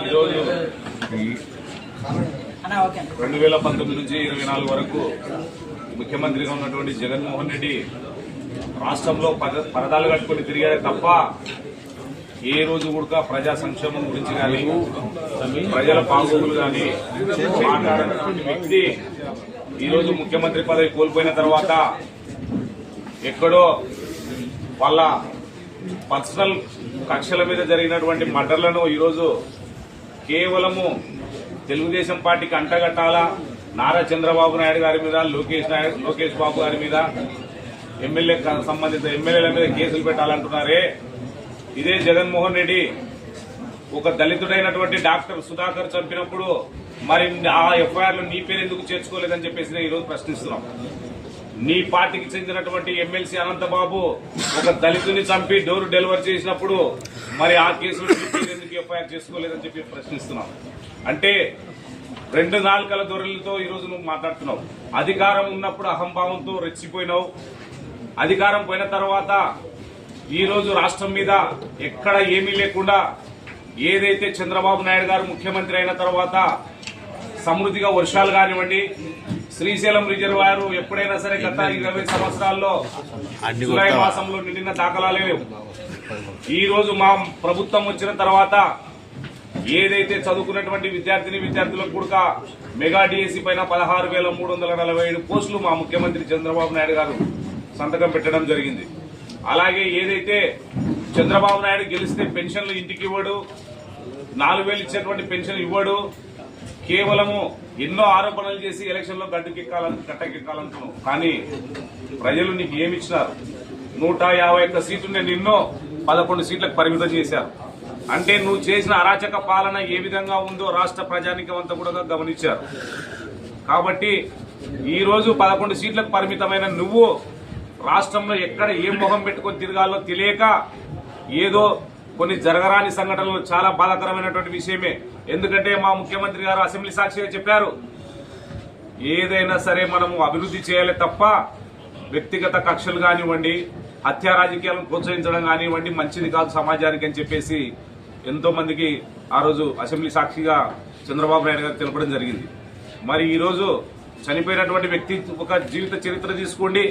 ఈరోజు రెండు వేల పంతొమ్మిది నుంచి ఇరవై నాలుగు వరకు ముఖ్యమంత్రిగా ఉన్నటువంటి జగన్మోహన్ రెడ్డి రాష్ట్రంలో పద పరదాలు కట్టుకుని తిరిగారే తప్ప ఏ రోజు కూడా ప్రజా సంక్షేమం గురించి కానీ ప్రజల బాగోగులు కానీ మాట్లాడినటువంటి వ్యక్తి ఈరోజు ముఖ్యమంత్రి పదవి కోల్పోయిన తర్వాత ఎక్కడో వాళ్ళ పర్సనల్ కక్షల మీద జరిగినటువంటి మర్డర్లను ఈరోజు కేవలము తెలుగుదేశం పార్టీకి అంటగట్టాలా నారా చంద్రబాబు నాయుడు గారి మీద లోకేష్ నాయుడు లోకేష్ బాబు గారి మీద ఎమ్మెల్యే సంబంధిత ఎమ్మెల్యేల మీద కేసులు పెట్టాలంటున్నారే? ఇదే జగన్మోహన్ రెడ్డి ఒక దళితుడైనటువంటి డాక్టర్ సుధాకర్ చంపినప్పుడు మరి ఆ ఎఫ్ఐఆర్లు నీ పేరు ఎందుకు చేర్చుకోలేదని చెప్పేసి ఈరోజు ప్రశ్నిస్తున్నాం. నీ పార్టీకి చెందినటువంటి ఎమ్మెల్సీ అనంతబాబు ఒక దళితుని చంపి డోర్ డెలివరీ చేసినప్పుడు మరి ఆ కేసులో ఎందుకు ఎఫ్ఐఆర్ చేసుకోలేదని చెప్పి ప్రశ్నిస్తున్నాం. అంటే రెండు నాలుకల దొరలతో ఈరోజు నువ్వు మాట్లాడుతున్నావు. అధికారం ఉన్నప్పుడు అహంభావంతో రెచ్చిపోయినావు. అధికారం పోయిన తర్వాత ఈరోజు రాష్ట్రం మీద ఎక్కడ ఏమీ లేకుండా ఏదైతే చంద్రబాబు నాయుడు గారు ముఖ్యమంత్రి అయిన తర్వాత సమృద్ధిగా వర్షాలు కానివ్వండి శ్రీశైలం రిజర్వాయర్ ఎప్పుడైనా సరే గత ఇరవై సంవత్సరాల్లో జూలై మాసంలో నిండిన దాఖలాలే లేవు. ఈ రోజు మా ప్రభుత్వం వచ్చిన తర్వాత ఏదైతే చదువుకున్నటువంటి విద్యార్థిని విద్యార్థులకు కూడా మెగా డిఎస్సి పైన పదహారు వేల మూడు వందల నలభై ఏడు పోస్టులు మా ముఖ్యమంత్రి చంద్రబాబు నాయుడు గారు సంతకం పెట్టడం జరిగింది. అలాగే ఏదైతే చంద్రబాబు నాయుడు గెలిస్తే పెన్షన్లు ఇంటికి ఇవ్వడు నాలుగు వేలు ఇచ్చేటువంటి పెన్షన్ ఇవ్వడు కేవలము ఎన్నో ఆరోపణలు చేసి ఎలక్షన్లో గడ్డుకెక్కాలని గట్టకెక్కాలనుకున్నావు కానీ ప్రజలు నీకు ఏమిచ్చినారు నూట యాభై ఒక్క సీట్లుండే నిన్నో పదకొండు సీట్లకు పరిమితం చేశారు. అంటే నువ్వు చేసిన అరాచక పాలన ఏ విధంగా ఉందో రాష్ట్ర ప్రజానికం అంతా కూడా గమనించారు. కాబట్టి ఈరోజు పదకొండు సీట్లకు పరిమితమైన నువ్వు రాష్ట్రంలో ఎక్కడ ఏం మొహం పెట్టుకొని తిరగాలో తెలియక ఏదో కొన్ని జరగరాని సంఘటనలు చాలా బాధాకరమైనటువంటి విషయమే. ఎందుకంటే మా ముఖ్యమంత్రి గారు అసెంబ్లీ సాక్షిగా చెప్పారు ఏదైనా సరే మనము అభివృద్ధి చేయాలి తప్ప వ్యక్తిగత కక్షలు కానివ్వండి హత్యా రాజకీయాలను ప్రోత్సహించడం కానివ్వండి మంచిది కాదు సమాజానికి అని చెప్పేసి ఎంతో మందికి ఆ రోజు అసెంబ్లీ సాక్షిగా చంద్రబాబు నాయుడు గారు తెలపడం జరిగింది. మరి ఈరోజు చనిపోయినటువంటి వ్యక్తి ఒక జీవిత చరిత్ర తీసుకోండి.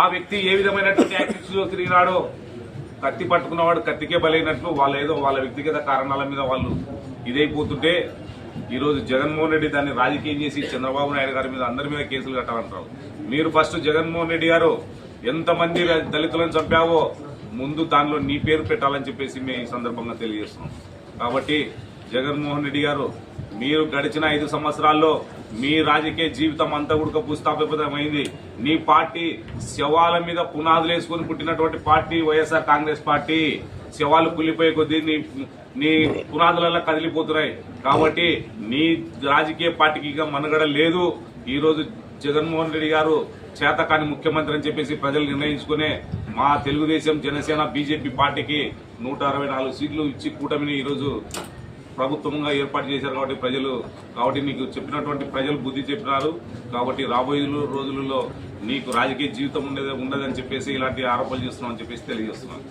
ఆ వ్యక్తి ఏ విధమైనటువంటి యాక్టివ్స్లో తిరిగినాడో కత్తి పట్టుకున్నవాడు కత్తికే బలైనట్లు వాళ్ళు ఏదో వాళ్ళ వ్యక్తిగత కారణాల మీద వాళ్ళు ఇదైపోతుంటే ఈరోజు జగన్మోహన్ రెడ్డి దాన్ని రాజకీయం చేసి చంద్రబాబు నాయుడు గారి మీద అందరి మీద కేసులు కట్టాలంటారు మీరు ఫస్ట్ జగన్మోహన్ రెడ్డి గారు ఎంతమంది దళితులను చంపావో ముందు దానిలో నీ పేరు పెట్టాలని చెప్పేసి మేము ఈ సందర్భంగా తెలియజేస్తున్నాం. కాబట్టి జగన్మోహన్ రెడ్డి గారు మీరు గడిచిన ఐదు సంవత్సరాల్లో మీ రాజకీయ జీవితం అంతా కూడా భూస్థాపితమైంది నీ పార్టీ శవాల మీద పునాదులు వేసుకుని పుట్టినటువంటి పార్టీ వైఎస్ఆర్ కాంగ్రెస్ పార్టీ. శవాలు కులిపోయే కొద్దీ నీ నీ పునాదులలో కదిలిపోతున్నాయి. కాబట్టి నీ రాజకీయ పార్టీకి ఇక మనుగడ లేదు. ఈరోజు జగన్మోహన్ రెడ్డి గారు చేతకాని ముఖ్యమంత్రి అని చెప్పేసి ప్రజలు నిర్ణయించుకునే మా తెలుగుదేశం జనసేన బీజేపీ పార్టీకి నూట అరవై నాలుగు సీట్లు ఇచ్చి కూటమిని ఈరోజు ప్రభుత్వంగా ఏర్పాటు చేశారు కాబట్టి ప్రజలు కాబట్టి నీకు చెప్పినటువంటి ప్రజలు బుద్ధి చెప్పినారు. కాబట్టి రాబోయే రోజులలో నీకు రాజకీయ జీవితం ఉండేది ఉండదని చెప్పేసి ఇలాంటి ఆరోపణలు చేస్తున్నామని చెప్పేసి తెలియజేస్తున్నాను.